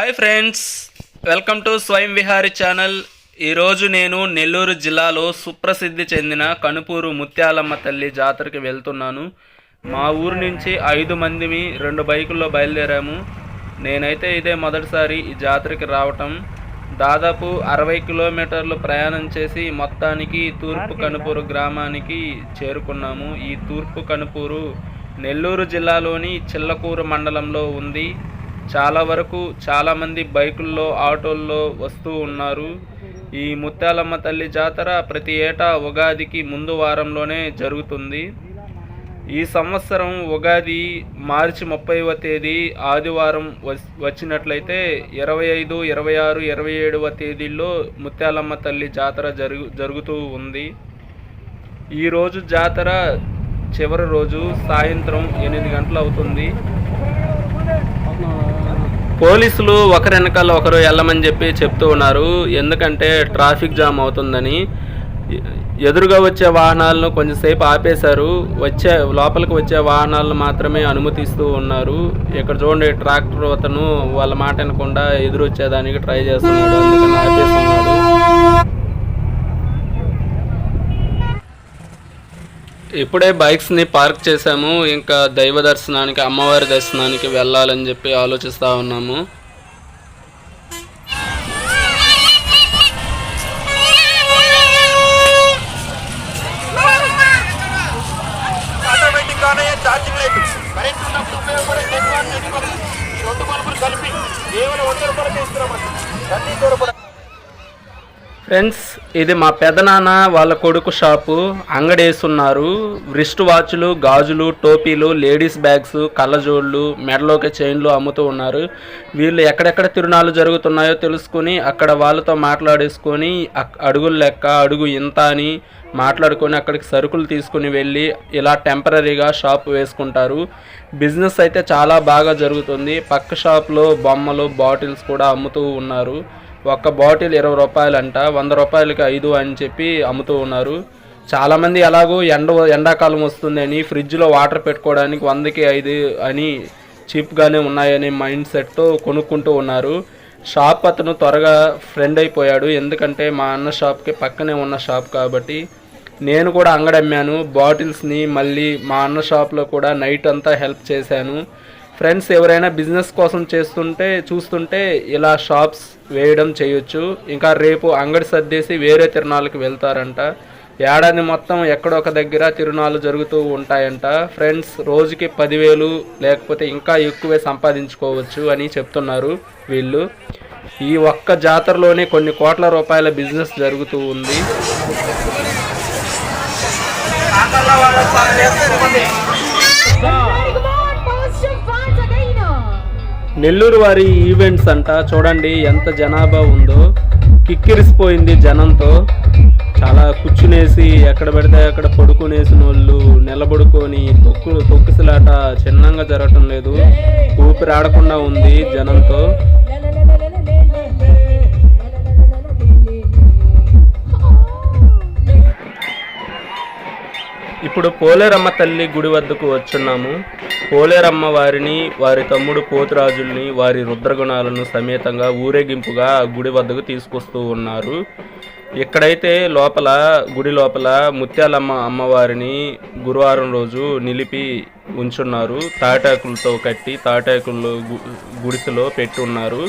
Hi friends welcome to స్వయం Vihari channel ఈరోజు నేను నెల్లూరు జిల్లాలో సుప్రసిద్ధి చెందిన కనుపూరు ముత్యాలమ్మ తల్లి జాతరకి వెళ్తున్నాను. మా ఊరు నుంచి ఐదు మందిమి రెండు బైకుల్లో బయలుదేరాము. నేనైతే ఇదే మొదటిసారి ఈ జాతరకి రావటం. దాదాపు అరవై కిలోమీటర్లు ప్రయాణం చేసి మొత్తానికి తూర్పు కనుపూరు గ్రామానికి చేరుకున్నాము. ఈ తూర్పు కనుపూరు నెల్లూరు జిల్లాలోని చిల్లకూరు మండలంలో ఉంది. చాలా వరకు చాలామంది బైకుల్లో ఆటోల్లో వస్తూ ఉన్నారు. ఈ ముత్యాలమ్మ తల్లి జాతర ప్రతి ఏటా ఉగాదికి ముందు వారంలోనే జరుగుతుంది. ఈ సంవత్సరం ఉగాది మార్చి ముప్పైవ తేదీ ఆదివారం వచ్చినట్లయితే ఇరవై ఐదు ఇరవై ఆరు ఇరవై ఏడవ తేదీల్లో ముత్యాలమ్మ తల్లి జాతర జరుగు జరుగుతూ ఉంది. ఈరోజు జాతర చివరి రోజు సాయంత్రం ఎనిమిది గంటలు అవుతుంది పోలీసులు ఒకరి వెనకాల ఒకరు వెళ్ళమని చెప్పి చెప్తూ ఉన్నారు. ఎందుకంటే ట్రాఫిక్ జామ్ అవుతుందని. ఎదురుగా వచ్చే వాహనాలను కొంచెంసేపు ఆపేశారు. వచ్చే లోపలికి వచ్చే వాహనాలను మాత్రమే అనుమతిస్తూ ఉన్నారు. ఇక్కడ చూడండి ట్రాక్టర్ అతను వాళ్ళ మాట వినకుండా ఎదురు వచ్చేదానికి ట్రై చేస్తున్నాడు. అందుకని ఆపేస్తున్నాడు. ఇప్పుడే బైక్స్ని పార్క్ చేసాము ఇంకా దైవ దర్శనానికి అమ్మవారి దర్శనానికి వెళ్ళాలని చెప్పి ఆలోచిస్తూ ఉన్నాము. కలిపి కేవలం వంద రూపాయలకే ఇస్తున్నామండి అన్ని దూరపడ ఫ్రెండ్స్ ఇది మా పెదనాన్న వాళ్ళ కొడుకు షాపు. అంగడి రిస్ట్ వాచ్లు గాజులు టోపీలు లేడీస్ బ్యాగ్స్ కళ్ళజోళ్ళు మెడలోకి చైన్లు అమ్ముతూ ఉన్నారు. వీళ్ళు ఎక్కడెక్కడ తిరునాళ్ళు జరుగుతున్నాయో తెలుసుకొని అక్కడ వాళ్ళతో మాట్లాడేసుకొని అడుగులు అడుగుల లెక్క అడుగు ఇంత అని మాట్లాడుకొని అక్కడికి సరుకులు తీసుకుని వెళ్ళి ఇలా టెంపరీగా షాప్ వేసుకుంటారు. బిజినెస్ అయితే చాలా బాగా జరుగుతుంది. పక్క షాప్లో బొమ్మలు బాటిల్స్ కూడా అమ్ముతూ ఉన్నారు. ఒక్క బాటిల్ ఇరవై రూపాయలంట వంద రూపాయలకి ఐదు అని చెప్పి అమ్ముతూ ఉన్నారు. చాలామంది ఎలాగో ఎండ ఎండాకాలం వస్తుందని ఫ్రిడ్జ్లో వాటర్ పెట్టుకోవడానికి వందకి ఐదు అని చీప్గానే ఉన్నాయనే మైండ్ సెట్తో కొనుక్కుంటూ ఉన్నారు. షాప్ అతను త్వరగా ఫ్రెండ్ అయిపోయాడు. ఎందుకంటే మా అన్న షాప్కి పక్కనే ఉన్న షాప్ కాబట్టి నేను కూడా అంగడి అమ్మాను బాటిల్స్ని మళ్ళీ మా అన్న షాప్లో కూడా నైట్ అంతా హెల్ప్ చేశాను. ఫ్రెండ్స్ ఎవరైనా బిజినెస్ కోసం చేస్తుంటే చూస్తుంటే ఇలా షాప్స్ వేయడం చేయొచ్చు. ఇంకా రేపు అంగడి సర్దేసి వేరే తిరునాళ్ళకి వెళ్తారంట. ఏడాది మొత్తం ఎక్కడొక దగ్గర తిరునాళ్ళు జరుగుతూ ఉంటాయంట. ఫ్రెండ్స్ రోజుకి పదివేలు లేకపోతే ఇంకా ఎక్కువే సంపాదించుకోవచ్చు అని చెప్తున్నారు వీళ్ళు. ఈ ఒక్క జాతరలోనే కొన్ని కోట్ల రూపాయల బిజినెస్ జరుగుతూ ఉంది. Yeah. నెల్లూరు వారి ఈవెంట్స్ అంట. చూడండి ఎంత జనాభా ఉందో. కిక్కిరిసిపోయింది జనంతో. చాలా కూర్చునేసి ఎక్కడ పెడితే అక్కడ పడుకునేసిన వాళ్ళు నిలబడుకొని తొక్కు తొక్కుసలాట చిన్నంగా జరగటం లేదు. ఊపిరి ఆడకుండా ఉంది జనంతో. ఇప్పుడు పోలేరమ్మ తల్లి గుడి వద్దకు వచ్చున్నాము. పోలేరమ్మ వారిని వారి తమ్ముడు పోతురాజుల్ని వారి రుద్రగుణాలను సమేతంగా ఊరేగింపుగా గుడి వద్దకు తీసుకొస్తూ ఉన్నారు. ఇక్కడైతే లోపల గుడి లోపల ముత్యాలమ్మ అమ్మవారిని గురువారం రోజు నిలిపి ఉంచున్నారు తాటాకులతో కట్టి తాటాకులు గు- గుడిసెలో పెట్టి ఉన్నారు.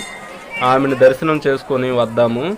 ఆమెను దర్శనం చేసుకొని వద్దాము.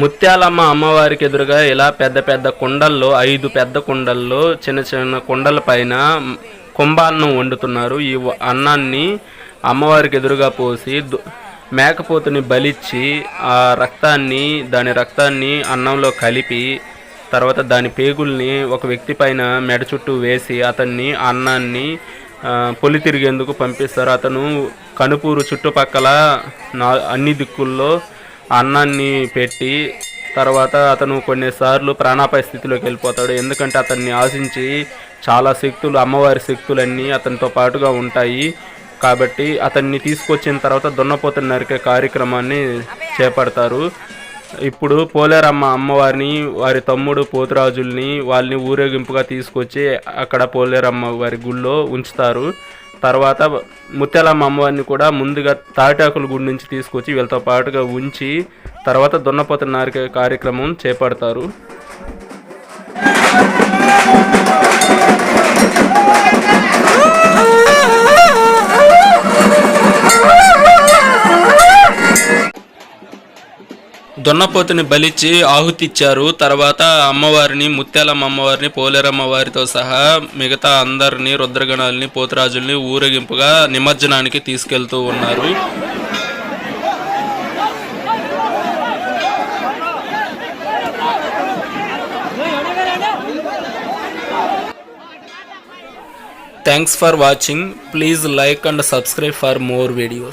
ముత్యాలమ్మ అమ్మవారికి ఎదురుగా ఇలా పెద్ద పెద్ద కుండల్లో ఐదు పెద్ద కుండల్లో చిన్న చిన్న కుండల పైన కుంభాన్నం వండుతున్నారు. ఈ అన్నాన్ని అమ్మవారికి ఎదురుగా పోసి మేకపోతుని బలిచ్చి ఆ రక్తాన్ని దాని రక్తాన్ని అన్నంలో కలిపి తర్వాత దాని పేగుల్ని ఒక వ్యక్తి పైన మెడ చుట్టూ వేసి అతన్ని అన్నాన్ని పొలి తిరిగేందుకు పంపిస్తారు. అతను కనుపూరు చుట్టుపక్కల నా అన్ని దిక్కుల్లో అన్నాన్ని పెట్టి తర్వాత అతను కొన్నిసార్లు ప్రాణాపాయ స్థితిలోకి వెళ్ళిపోతాడు. ఎందుకంటే అతన్ని ఆశించి చాలా శక్తులు అమ్మవారి శక్తులన్నీ అతనితో పాటుగా ఉంటాయి. కాబట్టి అతన్ని తీసుకొచ్చిన తర్వాత దున్నపోతుని నరికే కార్యక్రమాన్ని చేపడతారు. ఇప్పుడు పోలేరమ్మ అమ్మవారిని వారి తమ్ముడు పోతురాజుల్ని వాళ్ళని ఊరేగింపుగా తీసుకొచ్చి అక్కడ పోలేరమ్మ వారి గుళ్ళో ఉంచుతారు. తర్వాత ముత్యాలమ్మ అమ్మవారిని కూడా ముందుగా తాటాకుల గుడి నుంచి తీసుకొచ్చి వీళ్ళతో పాటుగా ఉంచి తర్వాత దున్నపోత నారిక కార్యక్రమం చేపడతారు. దున్నపోతుని బలిచ్చి ఆహుతిచ్చారు. తర్వాత అమ్మవారిని ముత్యాలమ్మ అమ్మవారిని పోలేరమ్మ వారితో సహా మిగతా అందరినీ రుద్రగణాలని పోతురాజుల్ని ఊరేగింపుగా నిమజ్జనానికి తీసుకెళ్తూ ఉన్నారు. Thanks for watching please like and subscribe for more videos